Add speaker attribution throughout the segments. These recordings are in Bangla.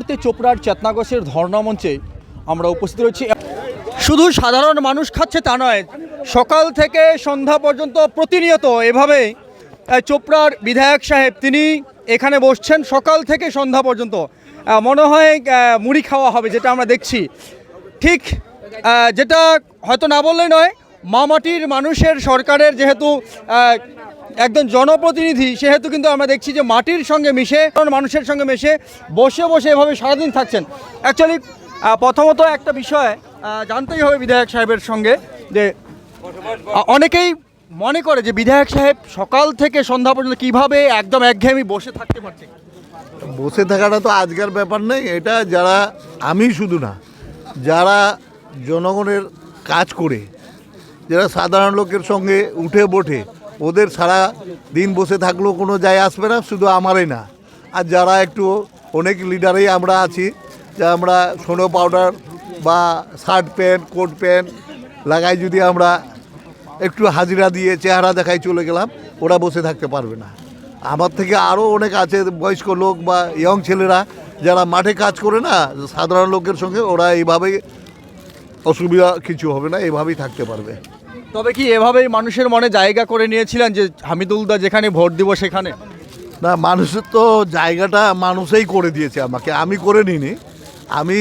Speaker 1: মুহূর্তে চোপড়ার চেতনাগোষের ধর্ণা মঞ্চে আমরা উপস্থিত রয়েছি। শুধু সাধারণ মানুষ খাচ্ছে তা নয়, সকাল থেকে সন্ধ্যা পর্যন্ত প্রতিনিয়ত এভাবে চোপড়ার বিধায়ক সাহেব তিনি এখানে বসছেন সকাল থেকে সন্ধ্যা পর্যন্ত। মনে হয় মুড়ি খাওয়া হবে যেটা আমরা দেখছি। ঠিক যেটা হয়তো না বললে নয়, মামাটির মানুষের সরকারের যেহেতু একজন জনপ্রতিনিধি, সেহেতু কিন্তু আমরা দেখছি যে মাটির সঙ্গে মিশে, মানুষের সঙ্গে মিশে বসে বসে এভাবে সারাদিন থাকছেন। অ্যাকচুয়ালি প্রথমত একটা বিষয় জানতেই হবে বিধায়ক সাহেবের সঙ্গে যে অনেকেই মনে করে যে বিধায়ক সাহেব সকাল থেকে সন্ধ্যা পর্যন্ত কীভাবে একদম একঘেয়েমি বসে থাকতে পারছে।
Speaker 2: বসে থাকাটা তো আজকের ব্যাপার নেই, এটা যারা, আমি শুধু না, যারা জনগণের কাজ করে, যারা সাধারণ লোকের সঙ্গে উঠে বসে ওদের সারা দিন বসে থাকলেও কোনো যায় আসবে না, শুধু আমারই না। আর যারা একটু অনেক লিডারেই আমরা আছি, যে আমরা সোনো পাউডার বা শার্ট প্যান্ট কোট প্যান্ট লাগাই যদি আমরা একটু হাজিরা দিয়ে চেহারা দেখাই চলে গেলাম, ওরা বসে থাকতে পারবে না। আমার থেকে আরও অনেক আছে বয়স্ক লোক বা ইয়ং ছেলেরা, যারা মাঠে কাজ করে না, সাধারণ লোকের সঙ্গে ওরা এইভাবেই অসুবিধা কিছু হবে না, এইভাবেই থাকতে পারবে।
Speaker 1: তবে কি এভাবেই মানুষের মনে জায়গা করে নিয়েছিলেন যে হামিদুলদা যেখানে ভোট দিব সেখানে?
Speaker 2: না, মানুষের তো জায়গাটা মানুষেই করে দিয়েছে আমাকে। আমি করে নিইনি। আমি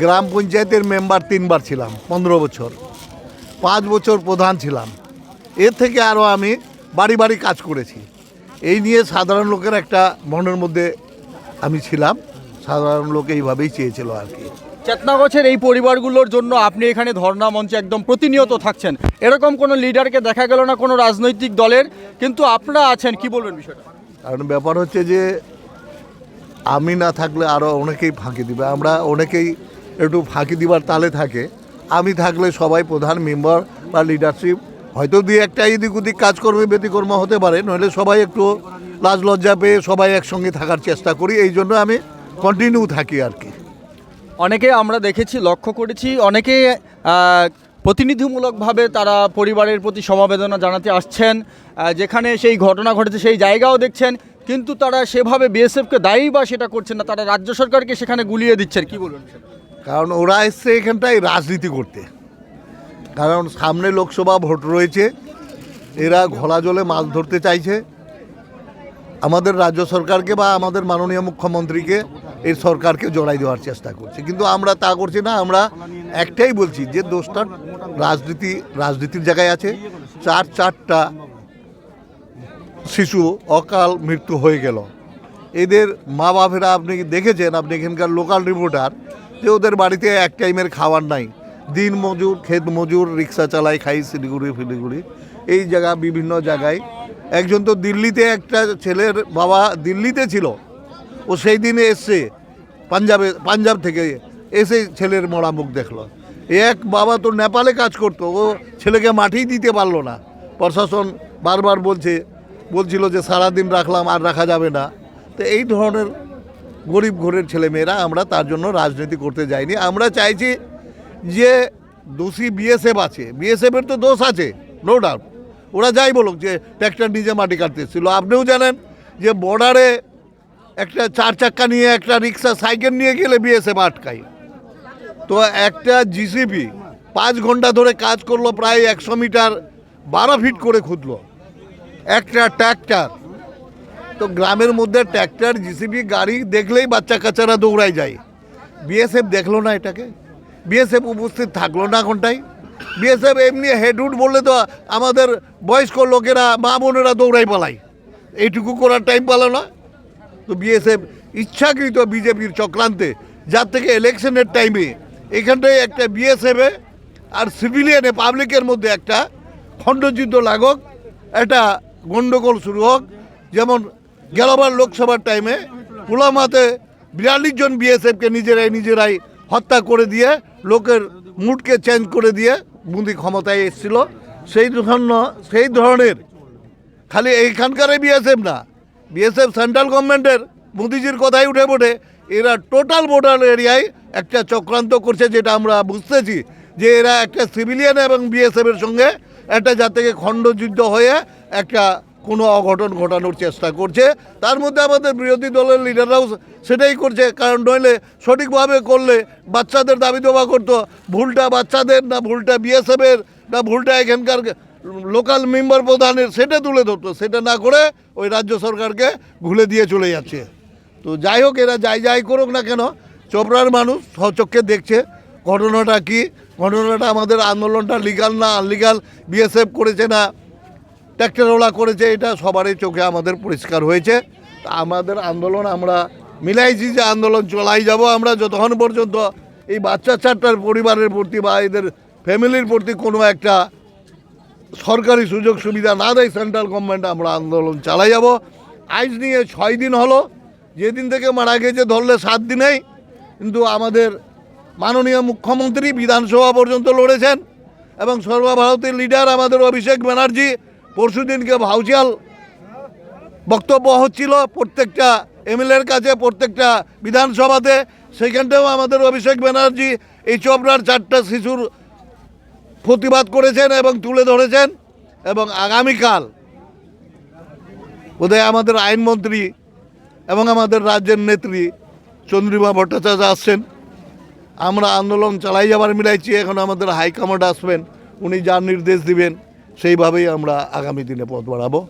Speaker 2: গ্রাম পঞ্চায়েতের মেম্বার তিনবার ছিলাম, পনেরো বছর। পাঁচ বছর প্রধান ছিলাম। এর থেকে আরও আমি বাড়ি বাড়ি কাজ করেছি। এই নিয়ে সাধারণ লোকের একটা মনের মধ্যে আমি ছিলাম। সাধারণ লোক এইভাবেই চেয়েছিল আর কি।
Speaker 1: চেতনাগছের এই পরিবারগুলোর জন্য আপনি এখানে ধর্ণা মঞ্চে একদম প্রতিনিয়ত থাকছেন। এরকম কোনো লিডারকে দেখা গেল না কোনো রাজনৈতিক দলের? কিন্তু আপনারা আছেন, কি বলবেন বিষয়টা?
Speaker 2: কারণ ব্যাপার হচ্ছে যে, আমি না থাকলে আরও অনেকেই ফাঁকি দিবে। আমরা অনেকেই একটু ফাঁকি দিবার তালে থাকে। আমি থাকলে সবাই প্রধান মেম্বার বা লিডারশিপ হয়তো দুই একটা এদিক ওদিক কাজ করবে ব্যতিকর্ম হতে পারে, নইলে সবাই একটু লাজ লজ্জা পেয়ে সবাই একসঙ্গে থাকার চেষ্টা করি। এই জন্য আমি কন্টিনিউ থাকি আর কি।
Speaker 1: অনেকে আমরা দেখেছি, লক্ষ্য করেছি, অনেকে প্রতিনিধিমূলকভাবে তারা পরিবারের প্রতি সমবেদনা জানাতে আসছেন যেখানে সেই ঘটনা ঘটেছে সেই জায়গাও দেখছেন, কিন্তু তারা সেভাবে বিএসএফকে দায়ী বা সেটা করছেন না, তারা রাজ্য সরকারকে সেখানে গুলিয়ে দিচ্ছেন, কি বলুন
Speaker 2: কারণ ওরা এসছে এখানটায় রাজনীতি করতে। কারণ সামনে লোকসভা ভোট রয়েছে, এরা ঘোলা জলে মাছ ধরতে চাইছে। আমাদের রাজ্য সরকারকে বা আমাদের মাননীয় মুখ্যমন্ত্রীকে এই সরকারকে জড়াই দেওয়ার চেষ্টা করছে। কিন্তু আমরা তা করছি না, আমরা একটাই বলছি যে দোষটা রাজনীতি, রাজনীতির জায়গায় আছে। চার চারটা শিশু অকাল মৃত্যু হয়ে গেল। এদের মা বাপেরা আপনি দেখেছেন, আপনি এখানকার লোকাল রিপোর্টার যে ওদের বাড়িতে এক টাইমের খাবার নাই। দিন মজুর, ক্ষেত মজুর, রিক্সা চালাই খাই, শিলিগুড়ি, ফিলিগুড়ি। এই জায়গা বিভিন্ন জায়গায়। একজন তো দিল্লিতে একটা ছেলের বাবা দিল্লিতে ছিল। ও সেই দিনে এসছে পাঞ্জাবে, পাঞ্জাব থেকে এসে ছেলের মরা মুখ দেখল। এক বাবা তো নেপালে কাজ করতো, ও ছেলেকে মাঠেই দিতে পারল না। প্রশাসন বারবার বলছে, বলছিল যে সারাদিন রাখলাম, আর রাখা যাবে না। তো এই ধরনের গরিব ঘরের ছেলেমেয়েরা আমরা তার জন্য রাজনীতি করতে যাইনি। আমরা চাইছি যে দোষী বিএসএফ আছে, বিএসএফের তো দোষ আছে নো ডাউট ওরা যাই বলুক যে ট্র্যাক্টর নিজে মাটি কাটতে এসেছিল। আপনিও জানেন যে বর্ডারে একটা চার চাক্কা নিয়ে, একটা রিক্সা, সাইকেল নিয়ে গেলে বিএসএফ আটকায়। তো একটা জিসিপি পাঁচ ঘণ্টা ধরে কাজ করল, প্রায় একশো মিটার বারো ফিট করে খুঁজলো। একটা ট্র্যাক্টর। তো গ্রামের মধ্যে ট্র্যাক্টর জিসিবি গাড়ি দেখলেই বাচ্চা কাচ্চারা দৌড়ায় যায়। বিএসএফ দেখল না এটাকে। বিএসএফ উপস্থিত থাকল না কোনটাই বিএসএফ এমনি হেডউড বললে তো আমাদের বয়স্ক লোকেরা, মা বোনেরা দৌড়াই পালায়। এইটুকু করার টাইম পালো না। তো বিএসএফ ইচ্ছাকৃত বিজেপির চক্রান্তে, যার থেকে ইলেকশনের টাইমে এখানটায় একটা বিএসএফে আর সিভিলিয়ানে পাবলিকের মধ্যে একটা খণ্ডযুদ্ধ লাগক একটা গণ্ডগোল শুরু হোক। যেমন গেলবার লোকসভার টাইমে পুলামাতে বিয়াল্লিশ জন বিএসএফকে নিজেরাই নিজেরাই হত্যা করে দিয়ে, লোকের মুডকে চেঞ্জ করে দিয়ে বুন্দি ক্ষমতায় এসেছিল। সেই ধরন সেই ধরনের খালি এইখানকার বিএসএফ না বিএসএফ সেন্ট্রাল গভর্নমেন্টের মোদিজির কথাই উঠে পড়ে, এরা টোটাল বর্ডার এরিয়ায় একটা চক্রান্ত করছে যেটা আমরা বুঝতেছি যে এরা একটা সিভিলিয়ান এবং বিএসএফের সঙ্গে একটা যার থেকে খণ্ডযুদ্ধ হয়ে একটা কোনো অঘটন ঘটানোর চেষ্টা করছে। তার মধ্যে আমাদের বিরোধী দলের লিডাররাও সেটাই করছে, কারণ নইলে সঠিকভাবে করলে বাচ্চাদের দাবি দেওয়া করতো, ভুলটা বাচ্চাদের না ভুলটা বিএসএফের না ভুলটা এখানকার লোকাল মেম্বার প্রধানের সেটা তুলে ধরতো, সেটা না করে ওই রাজ্য সরকারকে ঘুলে দিয়ে চলে যাচ্ছে। তো যাই হোক, এরা যাই যাই করুক না কেন, চোপড়ার মানুষ সচক্ষে দেখছে ঘটনাটা কি, ঘটনাটা আমাদের আন্দোলনটা লিগাল না আনলিগাল বিএসএফ করেছে না ট্র্যাক্টরওয়ালা করেছে, এটা সবারই চোখে আমাদের পরিষ্কার হয়েছে। তা আমাদের আন্দোলন আমরা মিলাইছি যে আন্দোলন চলাই যাব আমরা যতক্ষণ পর্যন্ত এই বাচ্চা চারটার পরিবারের প্রতি বা এদের ফ্যামিলির প্রতি কোনো একটা সরকারি সুযোগ সুবিধা না দেয় সেন্ট্রাল গভর্নমেন্ট, আমরা আন্দোলন চালাই যাব। আজ নিয়ে ছয় দিন হলো, যেদিন থেকে মারা গেছে ধরলে সাত দিনেই, কিন্তু আমাদের মাননীয় মুখ্যমন্ত্রী বিধানসভা পর্যন্ত লড়েছেন এবং সর্বভারতীয় লিডার আমাদের অভিষেক ব্যানার্জি পরশু দিনকে ভাউচাল বক্তব্য হচ্ছিল প্রত্যেকটা এমএলএর কাছে, প্রত্যেকটা বিধানসভাতে। সেখানটাও আমাদের অভিষেক ব্যানার্জি এই চোপড়ার চারটা শিশুর প্রতিবাদ করেছেন এবং তুলে ধরেছেন এবং আগামীকাল বোধহয় আমাদের আইনমন্ত্রী এবং আমাদের রাজ্যের নেত্রী চন্দ্রিমা ভট্টাচার্য আসছেন। আমরা আন্দোলন চালাই যাবার মিলাইছি, এখন আমাদের হাইকমান্ড আসবেন, উনি যা নির্দেশ দিবেন, সেইভাবেই আমরা আগামী দিনে পথ বাড়াবো।